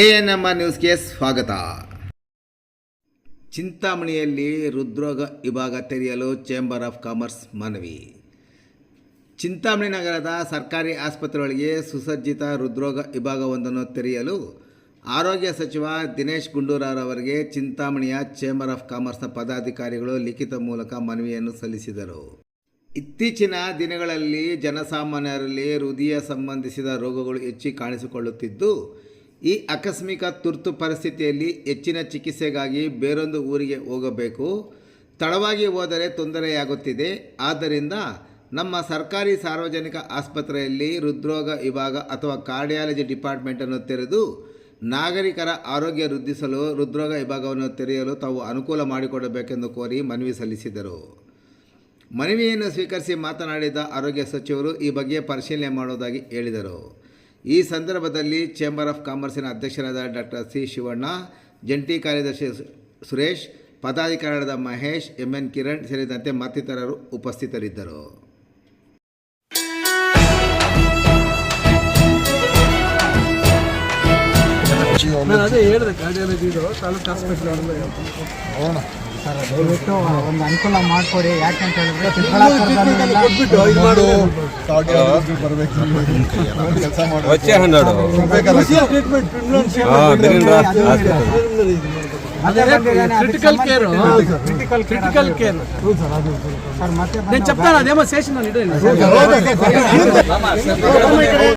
A N M R ನ್ಯೂಸ್ಗೆ ಸ್ವಾಗತ. ಚಿಂತಾಮಣಿಯಲ್ಲಿ ಹೃದ್ರೋಗ ವಿಭಾಗ ತೆರೆಯಲು ಚೇಂಬರ್ ಆಫ್ ಕಾಮರ್ಸ್ ಮನವಿ. ಚಿಂತಾಮಣಿ ನಗರದ ಸರ್ಕಾರಿ ಆಸ್ಪತ್ರೆಗಳಿಗೆ ಸುಸಜ್ಜಿತ ಹೃದ್ರೋಗ ವಿಭಾಗವೊಂದನ್ನು ತೆರೆಯಲು ಆರೋಗ್ಯ ಸಚಿವ ದಿನೇಶ್ ಗುಂಡೂರಾವ್ರವರಿಗೆ ಚಿಂತಾಮಣಿಯ ಚೇಂಬರ್ ಆಫ್ ಕಾಮರ್ಸ್ನ ಪದಾಧಿಕಾರಿಗಳು ಲಿಖಿತ ಮೂಲಕ ಮನವಿಯನ್ನು ಸಲ್ಲಿಸಿದರು. ಇತ್ತೀಚಿನ ದಿನಗಳಲ್ಲಿ ಜನಸಾಮಾನ್ಯರಲ್ಲಿ ಹೃದಯ ಸಂಬಂಧಿಸಿದ ರೋಗಗಳು ಹೆಚ್ಚಿ ಕಾಣಿಸಿಕೊಳ್ಳುತ್ತಿದ್ದು ಈ ಆಕಸ್ಮಿಕ ತುರ್ತು ಪರಿಸ್ಥಿತಿಯಲ್ಲಿ ಹೆಚ್ಚಿನ ಚಿಕಿತ್ಸೆಗಾಗಿ ಬೇರೊಂದು ಊರಿಗೆ ಹೋಗಬೇಕು. ತಡವಾಗಿ ಹೋದರೆ ತೊಂದರೆಯಾಗುತ್ತಿದೆ. ಆದ್ದರಿಂದ ನಮ್ಮ ಸರ್ಕಾರಿ ಸಾರ್ವಜನಿಕ ಆಸ್ಪತ್ರೆಯಲ್ಲಿ ಹೃದ್ರೋಗ ವಿಭಾಗ ಅಥವಾ ಕಾರ್ಡಿಯಾಲಜಿ ಡಿಪಾರ್ಟ್ಮೆಂಟನ್ನು ತೆರೆದು ನಾಗರಿಕರ ಆರೋಗ್ಯ ವೃದ್ಧಿಸಲು, ಹೃದ್ರೋಗ ವಿಭಾಗವನ್ನು ತೆರೆಯಲು ತಾವು ಅನುಕೂಲ ಮಾಡಿಕೊಡಬೇಕೆಂದು ಕೋರಿ ಮನವಿ ಸಲ್ಲಿಸಿದರು. ಮನವಿಯನ್ನು ಸ್ವೀಕರಿಸಿ ಮಾತನಾಡಿದ ಆರೋಗ್ಯ ಸಚಿವರು ಈ ಬಗ್ಗೆ ಪರಿಶೀಲನೆ ಮಾಡುವುದಾಗಿ ಹೇಳಿದರು. ಈ ಸಂದರ್ಭದಲ್ಲಿ ಚೇಂಬರ್ ಆಫ್ ಕಾಮರ್ಸಿನ ಅಧ್ಯಕ್ಷರಾದ ಡಾಕ್ಟರ್ ಸಿ ಶಿವಣ್ಣ, ಜಂಟಿ ಕಾರ್ಯದರ್ಶಿ ಸುರೇಶ್, ಪದಾಧಿಕಾರಿಗಳಾದ ಮಹೇಶ್, ಎಂ ಎನ್ ಕಿರಣ್ ಸೇರಿದಂತೆ ಮತ್ತಿತರರು ಉಪಸ್ಥಿತರಿದ್ದರು. ನಾನು ಅದೇ ಹೇಳಿದೆ ಕಾರ್ಡಿಯಾಲಜಿ ಇದು ತಾಲೂಕು ಹಾಸ್ಪಿಟಲ್ ದಯವಿಟ್ಟು ಒಂದು ಅನುಕೂಲ ಮಾಡಿಕೊಡಿ ಯಾಕಂತ ಹೇಳಿದ್ರೆ ಚಿಕ್ಕಬಳ್ಳಾಪುರದಲ್ಲೆಲ್ಲ ಕೊಟ್ಬಿಟ್ಟು ಇದು ಮಾಡೋದು వచ్చే హండ్రెడ్ ಟ್ರೀಟ್ಮೆಂಟ್ ಅದೇ ಬಂದಿದ್ದಾನೆ, ಅದಕ್ಕೆ critical care critical critical care sir ಮತ್ತೆ నేను చెప్తాను అదేమో శేషన్ అని